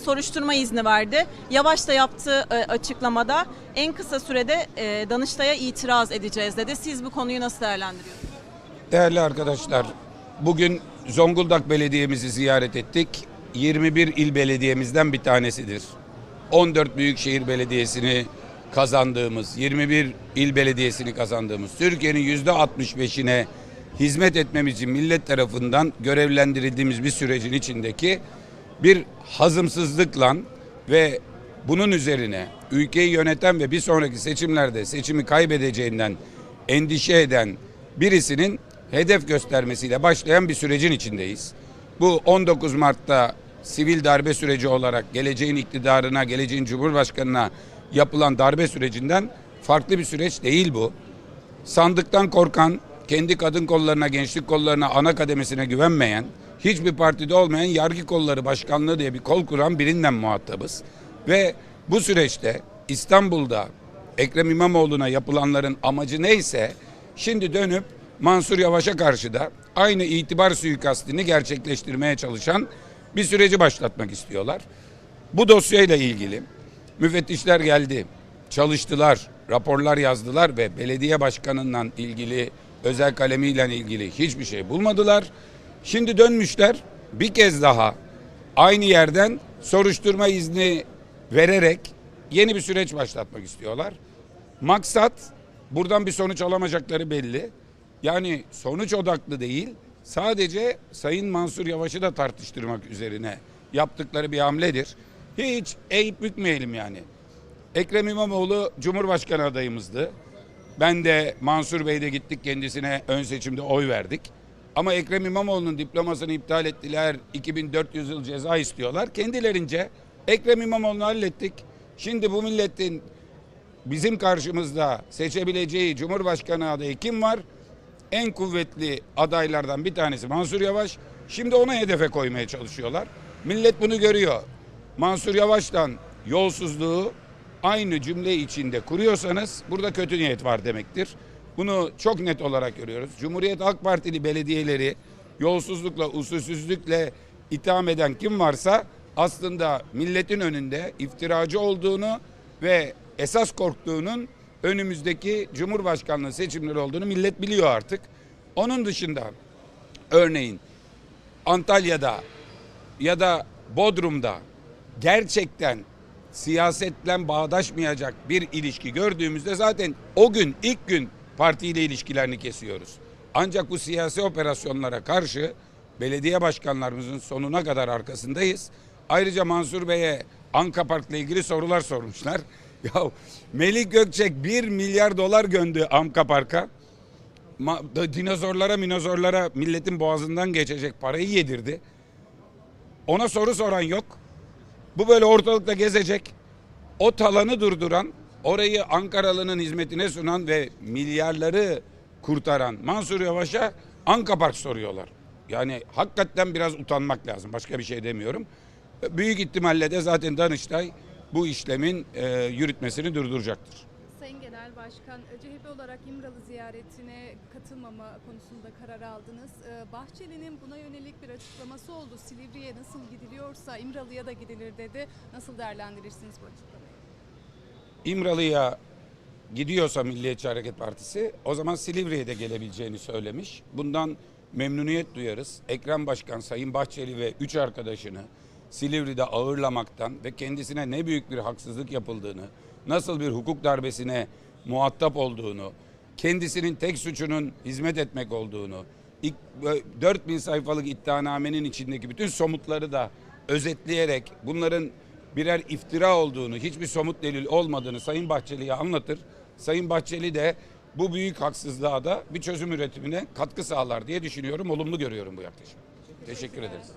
soruşturma izni verdi. Yavaş da yaptığı e, açıklamada en kısa sürede e, Danıştay'a itiraz edeceğiz dedi. Siz bu konuyu nasıl değerlendiriyorsunuz? Değerli arkadaşlar, bugün Zonguldak Belediye'mizi ziyaret ettik. 21 il belediyemizden bir tanesidir. 14 büyükşehir belediyesini kazandığımız, 21 il belediyesini kazandığımız, Türkiye'nin yüzde 65'ine hizmet etmemiz için millet tarafından görevlendirildiğimiz bir sürecin içindeki bir hazımsızlıkla ve bunun üzerine ülkeyi yöneten ve bir sonraki seçimlerde seçimi kaybedeceğinden endişe eden birisinin hedef göstermesiyle başlayan bir sürecin içindeyiz. Bu 19 Mart'ta sivil darbe süreci olarak geleceğin iktidarına, geleceğin cumhurbaşkanına yapılan darbe sürecinden farklı bir süreç değil bu. Sandıktan korkan, kendi kadın kollarına, gençlik kollarına, ana kademesine güvenmeyen, hiçbir partide olmayan yargı kolları başkanlığı diye bir kol kuran birinden muhatabız. Ve bu süreçte İstanbul'da Ekrem İmamoğlu'na yapılanların amacı neyse şimdi dönüp Mansur Yavaş'a karşı da aynı itibar suikastini gerçekleştirmeye çalışan bir süreci başlatmak istiyorlar. Bu dosyayla ilgili müfettişler geldi, çalıştılar, raporlar yazdılar ve belediye başkanından ilgili özel kalemiyle ilgili hiçbir şey bulmadılar. Şimdi dönmüşler bir kez daha aynı yerden soruşturma izni vererek yeni bir süreç başlatmak istiyorlar. Maksat buradan bir sonuç alamayacakları belli. Yani sonuç odaklı değil, sadece Sayın Mansur Yavaş'ı da tartıştırmak üzerine yaptıkları bir hamledir. Hiç eğip bükmeyelim yani. Ekrem İmamoğlu Cumhurbaşkanı adayımızdı. Ben de Mansur Bey de gittik kendisine ön seçimde oy verdik. Ama Ekrem İmamoğlu'nun diplomasını iptal ettiler. 2400 yıl ceza istiyorlar. Kendilerince Ekrem İmamoğlu'nu hallettik. Şimdi bu milletin bizim karşımızda seçebileceği Cumhurbaşkanı adayı kim var? En kuvvetli adaylardan bir tanesi Mansur Yavaş. Şimdi ona hedefe koymaya çalışıyorlar. Millet bunu görüyor. Mansur Yavaş'tan yolsuzluğu aynı cümle içinde kuruyorsanız burada kötü niyet var demektir. Bunu çok net olarak görüyoruz. Cumhuriyet Halk Partili belediyeleri yolsuzlukla, usulsüzlükle itham eden kim varsa aslında milletin önünde iftiracı olduğunu ve esas korktuğunun önümüzdeki Cumhurbaşkanlığı seçimleri olduğunu millet biliyor artık. Onun dışında örneğin Antalya'da ya da Bodrum'da gerçekten siyasetle bağdaşmayacak bir ilişki gördüğümüzde zaten o gün ilk gün partiyle ilişkilerini kesiyoruz. Ancak bu siyasi operasyonlara karşı belediye başkanlarımızın sonuna kadar arkasındayız. Ayrıca Mansur Bey'e Anka Park'la ilgili sorular sormuşlar. Ya Melih Gökçek 1 milyar dolar göndü Anka Park'a. Dinozorlara minozorlara milletin boğazından geçecek parayı yedirdi. Ona soru soran yok. Bu böyle ortalıkta gezecek. O talanı durduran, orayı Ankaralı'nın hizmetine sunan ve milyarları kurtaran Mansur Yavaş'a Anka Park soruyorlar. Yani hakikaten biraz utanmak lazım. Başka bir şey demiyorum. Büyük ihtimalle de zaten Danıştay bu işlemin e, yürütmesini durduracaktır. Sayın Genel Başkan, e, CHP olarak İmralı ziyaretine katılmama konusunda karar aldınız. Ee, Bahçeli'nin buna yönelik bir açıklaması oldu. Silivri'ye nasıl gidiliyorsa İmralı'ya da gidilir dedi. Nasıl değerlendirirsiniz bu açıklamayı? İmralı'ya gidiyorsa Milliyetçi Hareket Partisi o zaman Silivri'ye de gelebileceğini söylemiş. Bundan memnuniyet duyarız. Ekrem Başkan, Sayın Bahçeli ve üç arkadaşını Silivri'de ağırlamaktan ve kendisine ne büyük bir haksızlık yapıldığını, nasıl bir hukuk darbesine muhatap olduğunu, kendisinin tek suçunun hizmet etmek olduğunu, ilk 4000 sayfalık iddianamenin içindeki bütün somutları da özetleyerek bunların birer iftira olduğunu, hiçbir somut delil olmadığını Sayın Bahçeli'ye anlatır. Sayın Bahçeli de bu büyük haksızlığa da bir çözüm üretimine katkı sağlar diye düşünüyorum. Olumlu görüyorum bu yaklaşımı. Teşekkür ederiz.